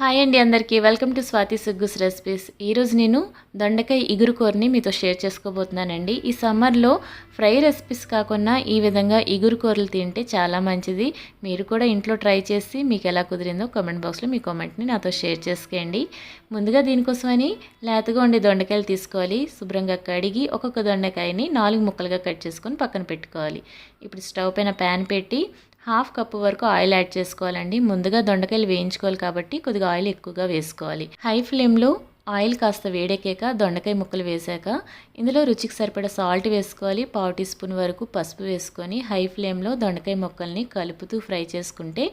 Hi అండి అందరికీ. Welcome to Swathi Suggu's recipes ఈరోజు నేను దొండకాయ ఇగురు కూరని మీతో షేర్ చేసుకోబోతున్నానండి. ఈ సమ్మర్లో ఫ్రై రెసిపీస్ కాకుండా ఈ విధంగా ఇగురు కూరలు తింటే చాలా మంచిది. మీరు కూడా ఇంట్లో ట్రై చేసి మీకు ఎలా కుదిరిందో కామెంట్ బాక్స్లో మీ కామెంట్ని నాతో షేర్ చేసుకోండి. ముందుగా దీనికోసమని లేతగా ఉండే దొండకాయలు తీసుకోవాలి. శుభ్రంగా కడిగి ఒక్కొక్క దొండకాయని నాలుగు ముక్కలుగా కట్ చేసుకొని పక్కన పెట్టుకోవాలి. ఇప్పుడు స్టవ్ పైన ప్యాన్ పెట్టి హాఫ్ కప్పు వరకు ఆయిల్ యాడ్ చేసుకోవాలండి. ముందుగా దొండకాయలు వేయించుకోవాలి కాబట్టి కొద్దిగా ఆయిల్ ఎక్కువగా వేసుకోవాలి. హై ఫ్లేమ్లో ఆయిల్ కాస్త వేడెక్కాక దొండకాయ ముక్కలు వేసాక ఇందులో రుచికి సరిపడా సాల్ట్ వేసుకోవాలి. పావు టీ స్పూన్ వరకు పసుపు వేసుకొని హై ఫ్లేమ్లో దొండకాయ ముక్కల్ని కలుపుతూ ఫ్రై చేసుకుంటే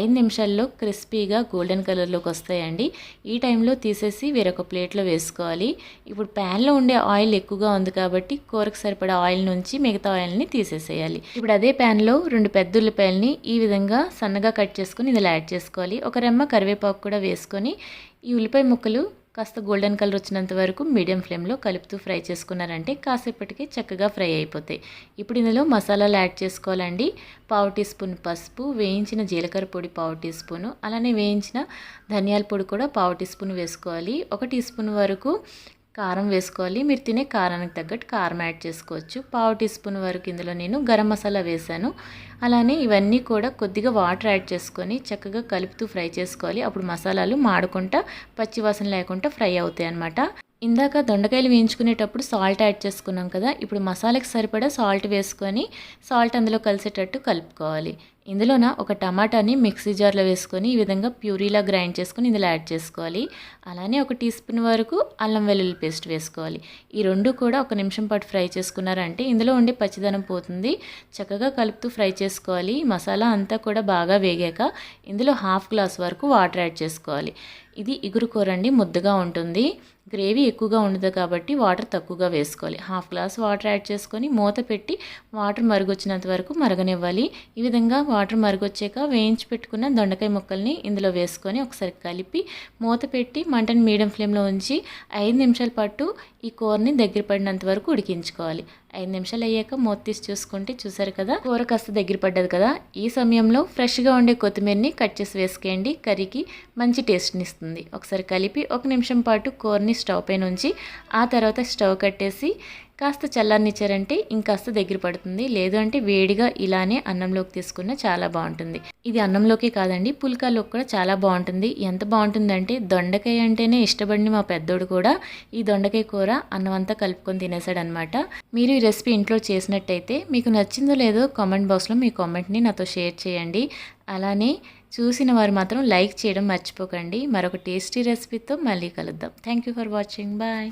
ఐదు నిమిషాల్లో క్రిస్పీగా గోల్డెన్ కలర్లోకి వస్తాయండి. ఈ టైంలో తీసేసి వేరొక ప్లేట్లో వేసుకోవాలి. ఇప్పుడు ప్యాన్లో ఉండే ఆయిల్ ఎక్కువగా ఉంది కాబట్టి కూరకు సరిపడా ఆయిల్ నుంచి మిగతా ఆయిల్ని తీసేసేయాలి. ఇప్పుడు అదే ప్యాన్లో రెండు పెద్ద ఉల్లిపాయలని ఈ విధంగా సన్నగా కట్ చేసుకొని ఇందులో యాడ్ చేసుకోవాలి. ఒక రెమ్మ కరివేపాకు కూడా వేసుకొని ఈ ఉల్లిపాయ ముక్కలు కాస్త గోల్డెన్ కలర్ వచ్చినంత వరకు మీడియం ఫ్లేమ్లో కలుపుతూ ఫ్రై చేసుకున్నారంటే కాసేపటికి చక్కగా ఫ్రై అయిపోతాయి. ఇప్పుడు ఇందులో మసాలాలు యాడ్ చేసుకోవాలండి. పావు టీ స్పూన్ పసుపు వేయించిన జీలకర్ర పొడి పావు టీ స్పూను అలానే వేయించిన ధనియాల పొడి కూడా పావు టీ స్పూన్ వేసుకోవాలి. ఒక టీ స్పూన్ వరకు కారం వేసుకోవాలి. మీరు తినే కారానికి తగ్గట్టు కారం యాడ్ చేసుకోవచ్చు. పావు టీ స్పూన్ వరకు ఇందులో నేను గరం మసాలా వేశాను అలానే ఇవన్నీ కూడా కొద్దిగా వాటర్ యాడ్ చేసుకొని చక్కగా కలుపుతూ ఫ్రై చేసుకోవాలి. అప్పుడు మసాలాలు మాడకుండా పచ్చివాసన లేకుండా ఫ్రై అవుతాయి అన్నమాట. ఇందాక దొండకాయలు వేయించుకునేటప్పుడు సాల్ట్ యాడ్ చేసుకున్నాం కదా ఇప్పుడు మసాలాకి సరిపడా సాల్ట్ వేసుకొని సాల్ట్ అందులో కలిసేటట్టు కలుపుకోవాలి. ఇందులోన ఒక టమాటాని మిక్సీ జార్లో వేసుకొని ఈ విధంగా ప్యూరీలా గ్రైండ్ చేసుకొని ఇందులో యాడ్ చేసుకోవాలి. అలానే ఒక టీ స్పూన్ వరకు అల్లం వెల్లుల్లి పేస్ట్ వేసుకోవాలి. ఈ రెండు కూడా ఒక నిమిషం పాటు ఫ్రై చేసుకున్నారంటే ఇందులో ఉండే పచ్చిదనం పోతుంది. చక్కగా కలుపుతూ ఫ్రై చేసుకోవాలి. మసాలా అంతా కూడా బాగా వేగాక ఇందులో హాఫ్ గ్లాస్ వరకు వాటర్ యాడ్ చేసుకోవాలి. ఇది ఇగురు కూరండి ముద్దగా ఉంటుంది. గ్రేవీ ఎక్కువగా ఉండదు కాబట్టి వాటర్ తక్కువగా వేసుకోవాలి. హాఫ్ గ్లాస్ వాటర్ యాడ్ చేసుకొని మూత పెట్టి వాటర్ మరుగొచ్చినంత వరకు మరగనివ్వాలి. ఈ విధంగా వాటర్ మరుగొచ్చాక వేయించి పెట్టుకున్న దొండకాయ ముక్కల్ని ఇందులో వేసుకొని ఒకసారి కలిపి మూత పెట్టి మంటను మీడియం ఫ్లేమ్లో ఉంచి ఐదు నిమిషాల పాటు ఈ కూరని దగ్గర పడినంత వరకు ఉడికించుకోవాలి. ఐదు నిమిషాలు అయ్యాక మూత తీసి చూసుకుంటే చూసారు కదా? కూర కాస్త దగ్గర పడ్డది కదా? ఈ సమయంలో ఫ్రెష్గా ఉండే కొత్తిమీరని కట్ చేసి వేసుకోండి కర్రీకి మంచి టేస్ట్ని ఇస్తుంది. ఒకసారి కలిపి ఒక నిమిషం పాటు కూరని స్టవ్ పైన ఉంచి ఆ తర్వాత స్టవ్ కట్టేసి కాస్త చల్లారనిచ్చారంటే ఇంకాస్త దగ్గర పడుతుంది. లేదు అంటే వేడిగా ఇలానే అన్నంలోకి తీసుకున్న చాలా బాగుంటుంది. ఇది అన్నంలోకి కాదండి పుల్కాలోకి కూడా చాలా బాగుంటుంది. ఎంత బాగుంటుందంటే దొండకాయ అంటేనే ఇష్టపడిన మా పెద్దోడు కూడా. ఈ దొండకాయ కూర అన్నం అంతా కలుపుకొని తినేసాడనమాట మీరు ఈ రెసిపీ ఇంట్లో చేసినట్టయితే మీకు నచ్చిందో లేదో కామెంట్ బాక్స్లో మీ కామెంట్ని నాతో షేర్ చేయండి. అలానే చూసిన వారు మాత్రం లైక్ చేయడం మర్చిపోకండి. మరొక టేస్టీ రెసిపీతో మళ్ళీ కలుద్దాం. Thank you for watching. Bye.